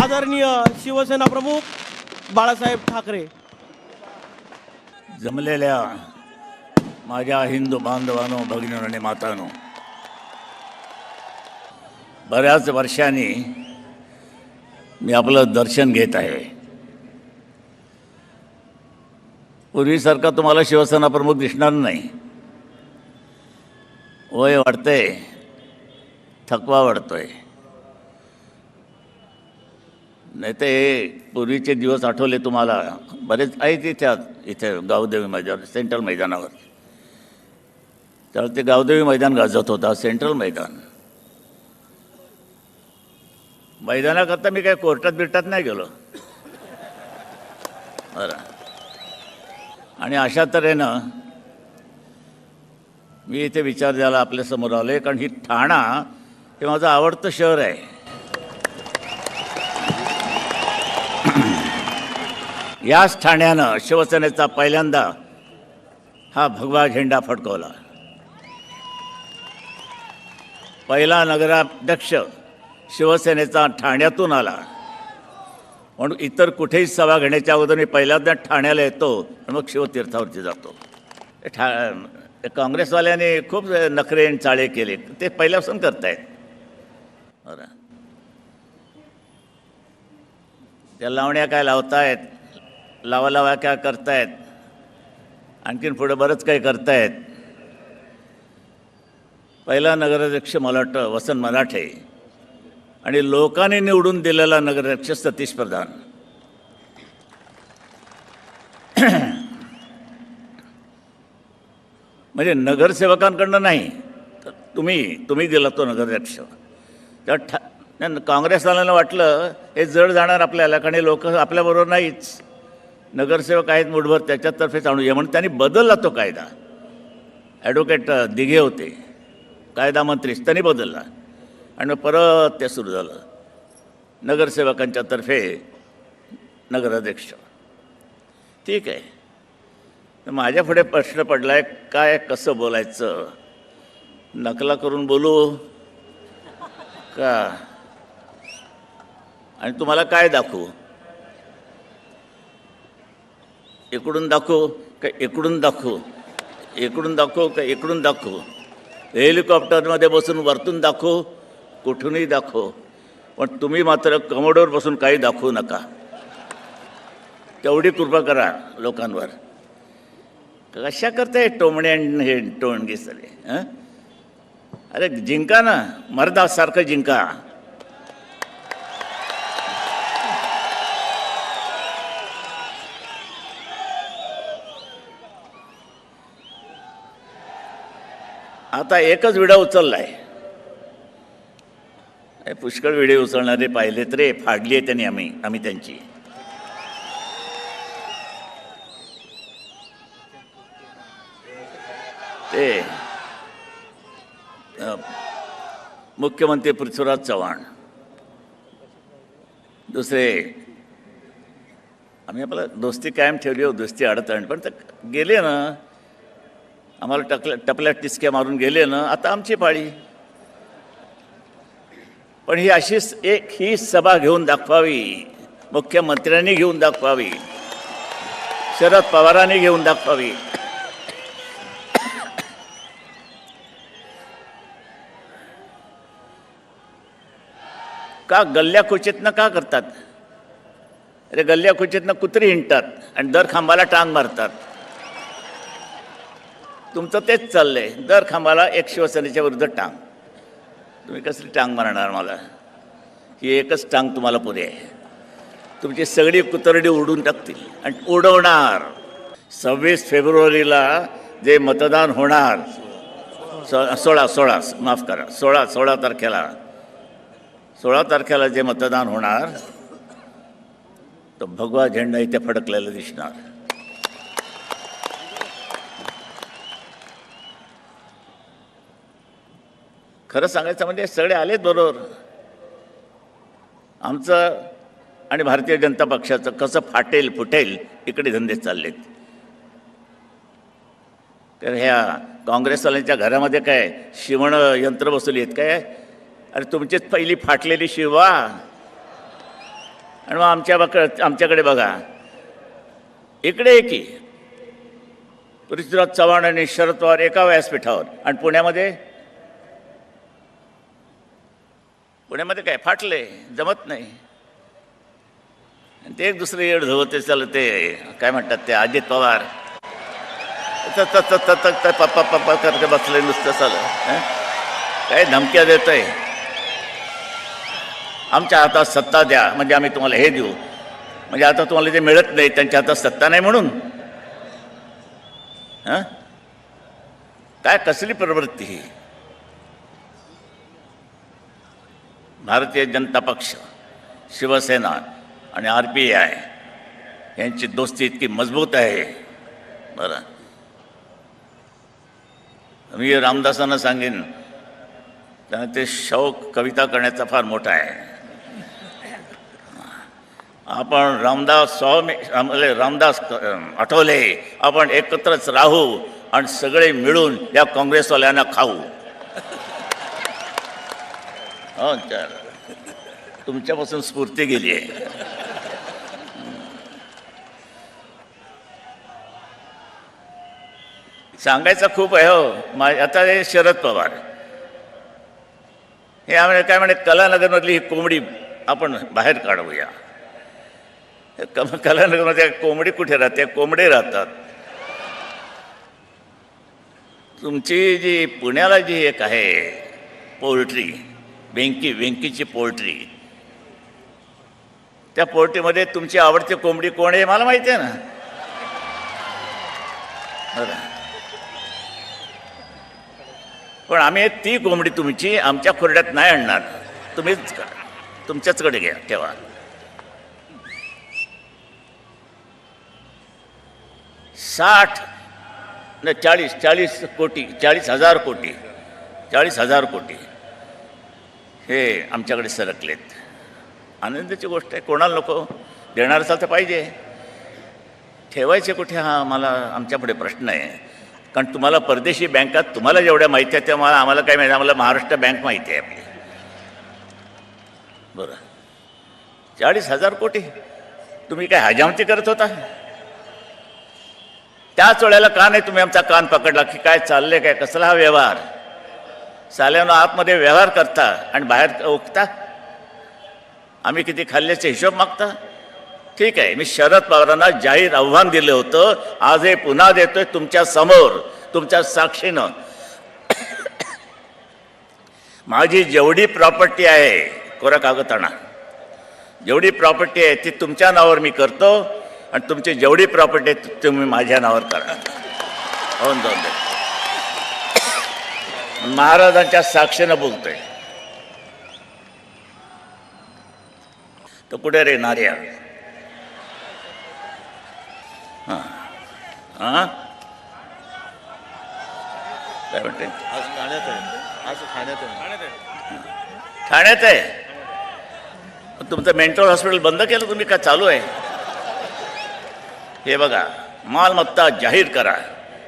आदरणीय शिवसेना प्रमुख बाळासाहेब ठाकरे. जमलेल्या माझ्या हिंदू बांधवानो भगिनीनो आणि मातानो बऱ्याच वर्षांनी मी आपलं दर्शन घेत आहे. पूर्वीसारखा तुम्हाला शिवसेना प्रमुख दिसणार नाही. वय वाढतंय थकवा वाढतोय. नाही ते पूर्वीचे दिवस आठवले तुम्हाला. बरेच आहेत इथे इथे गावदेवी मैदान सेंट्रल मैदानावर. तर ते गावदेवी मैदान गाजत होता सेंट्रल मैदान. मैदानाकरता मी काय कोर्टात बिर्टात नाही गेलो. बरं. आणि अशा तऱ्हेनं मी इथे विचार द्यायला आपल्यासमोर आलो आहे कारण ही ठाणा हे माझं आवडतं शहर आहे. याच ठाण्यानं शिवसेनेचा पहिल्यांदा हा भगवा झेंडा फडकवला. पहिला नगराध्यक्ष शिवसेनेचा ठाण्यातून आला. म्हणून इतर कुठेही सभा घेण्याच्या अगोदर मी पहिल्यांदा ठाण्याला येतो आणि मग शिवतीर्थावरती जातो. ठा काँग्रेसवाल्याने काँग्रेसवाल्यांनी खूप नखरे आणि चाळे केले. ते पहिल्यापासून करतायत. बरं. त्या लावण्या काय लावतायत? लावा लावा करतायत? आणखीन पुढे बरंच काही करतायत. पहिला नगराध्यक्ष मला वाटतं वसंत मराठे आणि लोकांनी निवडून दिलेला नगराध्यक्ष सतीश प्रधान. म्हणजे नगरसेवकांकडनं नाही तर तुम्ही तुम्ही दिला तो नगराध्यक्ष. त्या ठा काँग्रेसवाल्यांना वाटलं हे जड जाणार आपल्याला कारण हे लोक आपल्याबरोबर नाहीच. नगरसेवक आहेत मुठभर त्याच्यातर्फेच आणूया म्हणून त्यांनी बदलला तो कायदा. ॲडव्होकेट दिघे होते. कायदा मंत्रीच त्यांनी बदलला. आणि मग परत ते सुरू झालं. नगरसेवकांच्या तर्फे नगराध्यक्ष. ठीक आहे. तर माझ्या पुढे प्रश्न पडला आहे काय कसं बोलायचं? नकला करून बोलू? का? आणि तुम्हाला काय दाखवू? इकडून दाखवू का इकडून दाखवू? इकडून दाखवू का इकडून दाखवू? हेलिकॉप्टरमध्ये बसून वरतून दाखवू कुठूनही दाखवू. पण तुम्ही मात्र कमोडवर बसून काही दाखवू नका. तेवढी कृपा करा लोकांवर. कशा करताय टोमणे आणि हे टोणगी सगळे अरे जिंका ना मर्दासारखं जिंका. आता एकच विडा उचललाय. पुष्कळ विडे उचलणारे पाहिलेत रे फाडली आहे त्यांनी आम्ही आम्ही त्यांची. ते मुख्यमंत्री पृथ्वीराज चव्हाण. दुसरे आम्ही आपला दोस्ती कायम ठेवली हो दोस्ती अडचण पण तर गेले ना आम्हाला टकल्या टपल्या टिचक्या मारून गेले ना आता आमची पाळी. पण ही अशीच एक ही सभा घेऊन दाखवावी मुख्यमंत्र्यांनी घेऊन दाखवावी शरद पवारांनी घेऊन दाखवावी. का गल्ल्या खुर्चीतनं का करतात? अरे गल्ल्या खुर्चीतनं कुत्री हिंडतात आणि दर खांबाला टांग मारतात. तुमचं तेच चाललंय. दर खांबाला एक शिवसेनेच्या विरुद्ध टांग. तुम्ही कसली टांग मारणार मला? ही एकच टांग तुम्हाला पुरे आहे. तुमची सगळी कुतरडी उडून टाकतील आणि उडवणार. सव्वीस फेब्रुवारीला जे मतदान होणार सो सोळा सोळा माफ करा सोळा सोळा तारखेला सोळा तारखेला जे मतदान होणार तो भगवा झेंडा इथे फडकलेला दिसणार. खरं सांगायचं म्हणजे सगळे आलेत बरोबर. आमचं आणि भारतीय जनता पक्षाचं कसं फाटेल फुटेल इकडे धंदे चाललेत. तर ह्या काँग्रेसवाल्यांच्या घरामध्ये काय शिवण यंत्र बसवली आहेत काय? अरे तुमचीच पहिली फाटलेली शिवा. आणि मग आमच्या बक आमच्याकडे बघा. इकडे एकी पृथ्वीराज चव्हाण आणि शरद पवार एका व्यासपीठावर. आणि पुण्यामध्ये? पुण्यामध्ये काय फाटले जमत नाही. आणि ते एक दुसरे येड धुवते चालू ते काय म्हणतात ते अजित पवार. पप्पा पप्पा करते बसले नुसतं चालू काय धमक्या देतोय. आमच्या हातात सत्ता द्या म्हणजे आम्ही तुम्हाला हे देऊ. म्हणजे आता तुम्हाला जे मिळत नाही त्यांच्या हातात सत्ता नाही म्हणून. हां? काय कसली प्रवृत्ती ही? भारतीय जनता पक्ष शिवसेना आणि आर पी आय यांची दोस्ती इतकी मजबूत आहे. बरं. मी रामदासांना सांगेन त्यांना ते शौक कविता करण्याचा फार मोठा आहे. आपण रामदास स्वामी राम- रामदास आठवले आपण एकत्रच राहू आणि सगळे मिळून या काँग्रेसवाल्यांना खाऊ. हो तर तुमच्यापासून स्फूर्ती गेली आहे. सांगायचं खूप आहे हो. मा आता हे शरद पवार. हे आम्ही काय म्हणे कलानगरमधली ही कोंबडी आपण बाहेर काढूया. कम क- कलानगरमध्ये कोंबडी कुठे राहते? कोंबडे राहतात. तुमची जी पुण्याला जी एक आहे पोल्ट्री वेंकी वेंकीची पोल्ट्री. त्या पोल्ट्रीमध्ये तुमची आवडती कोंबडी कोण आहे मला माहिती आहे ना? बरं. पण आम्ही ती कोंबडी तुमची आमच्या खुर्ड्यात नाही आणणार. तुम्हीच तुमच्याचकडे घ्या ठेवा. साठ न चाळीस चाळीस कोटी चाळीस हजार कोटी चाळीस हजार कोटी. हे आमच्याकडे सरकलेत. आनंदाची गोष्ट आहे कोणाला नको? देणार असाल तर पाहिजे. ठेवायचे कुठे? हा मला आमच्यापुढे प्रश्न आहे. कारण तुम्हाला परदेशी बँकात तुम्हाला जेवढ्या माहिती आहे तेव्हा आम्हाला काय माहिती? आम्हाला महाराष्ट्र बँक माहिती आहे आपली. बरं. चाळीस हजार कोटी. तुम्ही काय हजामती करत होता? त्याच वेळेला का नाही तुम्ही आमचा कान पकडला? की काय चाललंय काय कसला हा व्यवहार? साल्यानं आतमध्ये व्यवहार करता आणि बाहेर ओकता आम्ही किती खाल्ल्याचे हिशोब मागता? ठीक आहे मी शरद पवारांना जाहीर आव्हान दिलं होतं. आज हे पुन्हा देतोय तुमच्यासमोर तुमच्या साक्षीनं. माझी जेवढी प्रॉपर्टी आहे कोरा कागद आणा जेवढी प्रॉपर्टी आहे ती तुमच्या नावावर मी करतो आणि तुमची जेवढी प्रॉपर्टी आहे तुम्ही माझ्या नावावर करा. होऊन जाऊन दे. महाराजांच्या साक्षीनं बोलतोय. तर कुठे रे नार्या? हां. हां? काय म्हणते? आज ठाण्यात आहे. आज ठाण्यात आहे. ठाण्यात आहे? तुमचं मेंटल हॉस्पिटल बंद केलं तुम्ही का चालू आहे? हे बघा मालमत्ता जाहीर करा.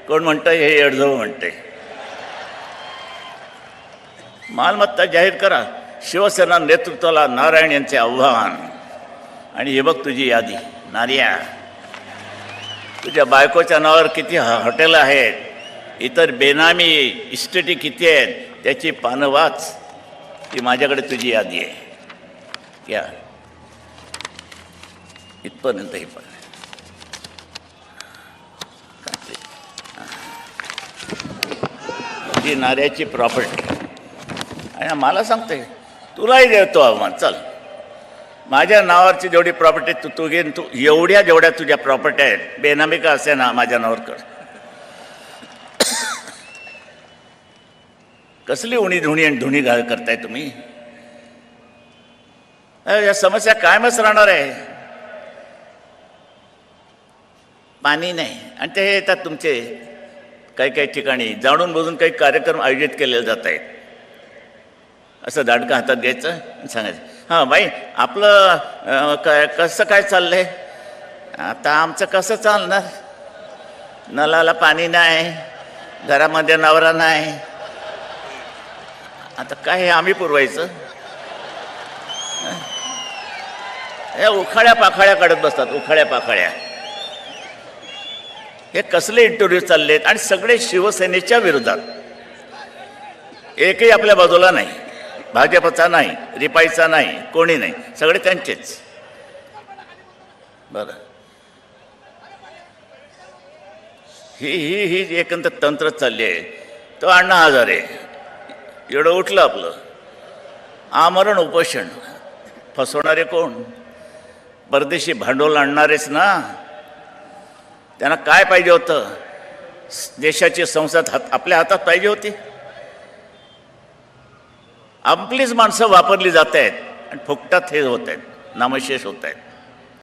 कोण म्हणतंय हे अडजव म्हणते मालमत्ता जाहीर करा. शिवसेना नेतृत्वाला नारायण यांचे आव्हान. आणि हे बघ तुझी यादी. नारिया तुझ्या बायकोच्या नावावर किती हॉटेल आहेत. इतर बेनामी इस्टेटी किती आहेत. त्याची पानं वाच. ती माझ्याकडे तुझी यादी आहे. या इथपर्यंत हे पण ही. नाऱ्याची प्रॉपर्टी. आणि मला सांगते तुलाही देतो आव्हान चल. माझ्या नावावरची जेवढी प्रॉपर्टी तू तू घेईन तू एवढ्या जेवढ्या तुझ्या प्रॉपर्टी आहेत बेनामी का असे ना माझ्या नावावर कर. कसली उणी धुणी आणि धुणी घाल करताय तुम्ही? या समस्या कायमच राहणार आहे. पाणी नाही. आणि ते येतात तुमचे काही काही ठिकाणी. जाणून बुजून काही कार्यक्रम आयोजित केले जात आहेत. असं दाडकं हातात घ्यायचं आणि सांगायचं हां बाई आपलं काय कसं काय चाललं आहे आता आमचं कसं चालणार? नलाला पाणी नाही घरामध्ये नवरा नाही. आता काय हे आम्ही पुरवायचं? या उखाळ्या पाखाळ्या काढत बसतात उखाड्या पाखाळ्या हे कसले इंटरव्ह्यू चालले आहेत आणि सगळे शिवसेनेच्या विरोधात? एकही आपल्या बाजूला नाही. भाजपचा नाही रिपाईचा नाही कोणी नाही सगळे त्यांचेच. बरं. ही ही ही एकंदर तंत्र चालली आहे तो अण्णा हजारे एवढं उठलं आपलं. आमरण उपोषण. फसवणारे कोण? परदेशी भांडवल आणणारेच ना? त्यांना काय पाहिजे होतं? देशाची संसद हात आपल्या हातात पाहिजे होती? आपलीच माणसं वापरली जात आहेत आणि फुकटात हे होत आहेत नामशेष होत आहेत.